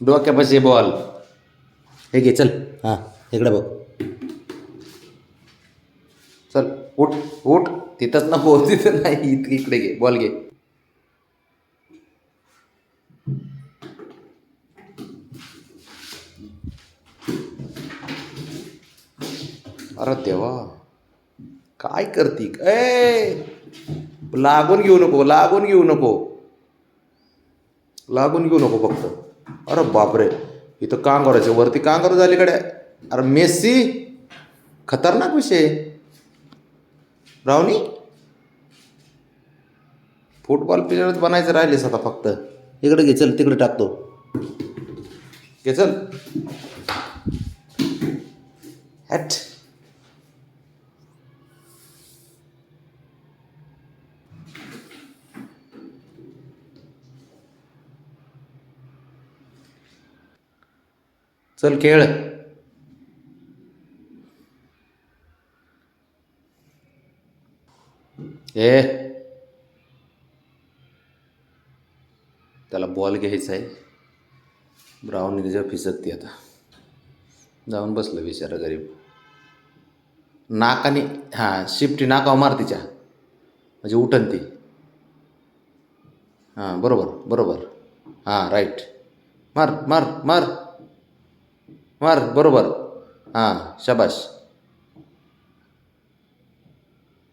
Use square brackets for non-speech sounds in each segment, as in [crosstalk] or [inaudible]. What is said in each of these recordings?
डोक्यापाशी ball. हे घे चल. हां इकडे बघ. चल उठ उठ. तिथंच नको तिथं नाही इथं इकडे घे. बॉल घे. अरे देवा. काय करती? ए! लागून घेऊ नको लागून घेऊ नको. लागून घेऊ नको फक्त. अरे बापरे इथं कांगाराच्या वरती कांगारू झाली कडे अरे मेस्सी खतरनाक विषय. रावणी फुटबॉल प्लेअरच बनायचं राहिलेस आता फक्त. इकडे घे चल तिकडे टाकतो. घे चल. हॅट चल खेळ. ए. त्याला बॉल घ्यायचा आहे. ब्राऊन फिसच ती आता. जाऊन बसलं बिचारा गरीब नाकाने हां शिफ्टी नाकावर मार तिच्या. म्हणजे उठन ती. हां बरोबर बरोबर. हां राईट मार मार मार. मार बरोबर. हां शाबाश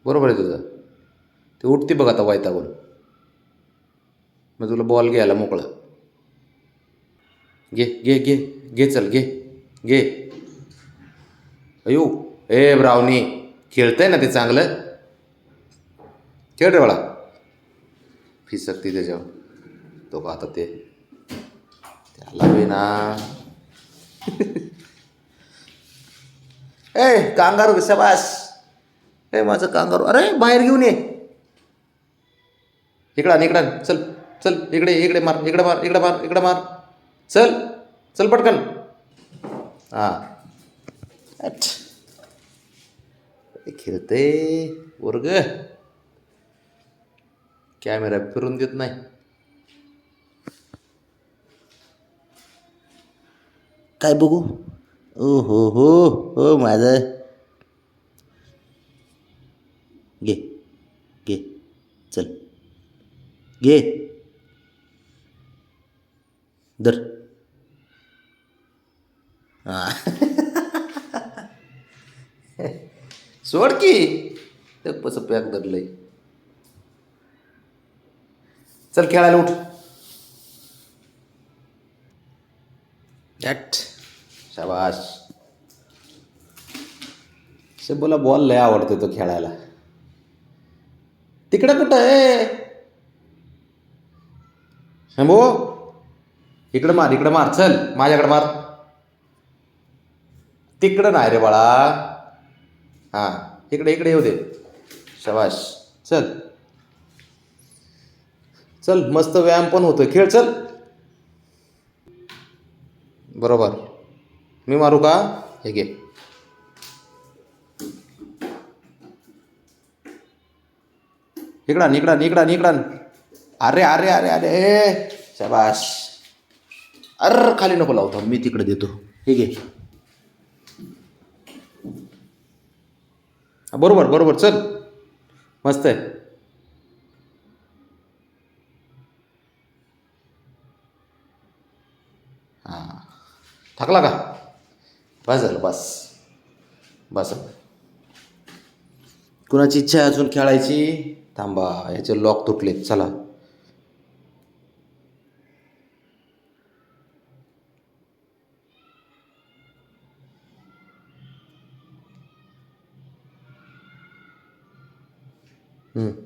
बरोबर आहे तुझं. ते उठते बघ आता वायतावर मग तुला बॉल घ्यायला मोकळं. घे घे घे घे चल घे घे. अयो ए ब्रावनी खेळतंय ना ते चांगलं? खेळ रे बाळा. फिसकती त्याच्यावर. तो का आता ते? त्याला बी ना. [laughs] ए कांगारू शबास. ए माझं कांगारू. अरे बाहेर घेऊन ये. इकडं इकडा इकडं चल चल इकडे इकडे मार इकडे मार इकडे मार इकडे मार. चल चल पटकन. हां. खेळते वर्ग कॅमेरा फिरून देत नाही. काय बघू? ओ हो हो हो माझं. घे घे चल. घे. दर [laughs] सोड की. पस पॅक धरलंय. चल खेळायला उठ. ॲट शाबाश शंभूला बॉल लय आवडते तो खेळायला. तिकडं कुठं आहे? शंभो इकडं मार इकडं मार चल माझ्याकडं मार. तिकडं नाही रे बाळा. हां इकडे इकडे येऊ दे. शबाश चल. चल मस्त व्यायाम पण होतोय. खेळ चल. बरोबर. मी मारू का? हे घे. इकडा इकडान इकडान इकडान अरे अरे अरे अरे शाबास. अर खाली नको लावतो मी तिकडे देतो. हे घे. बरोबर बरोबर चल. मस्त आहे. हां. थकला का? झालं बस बस कुणाची इच्छा आहे अजून खेळायची थांबा याचे लॉक तुटलेत चला हम्म.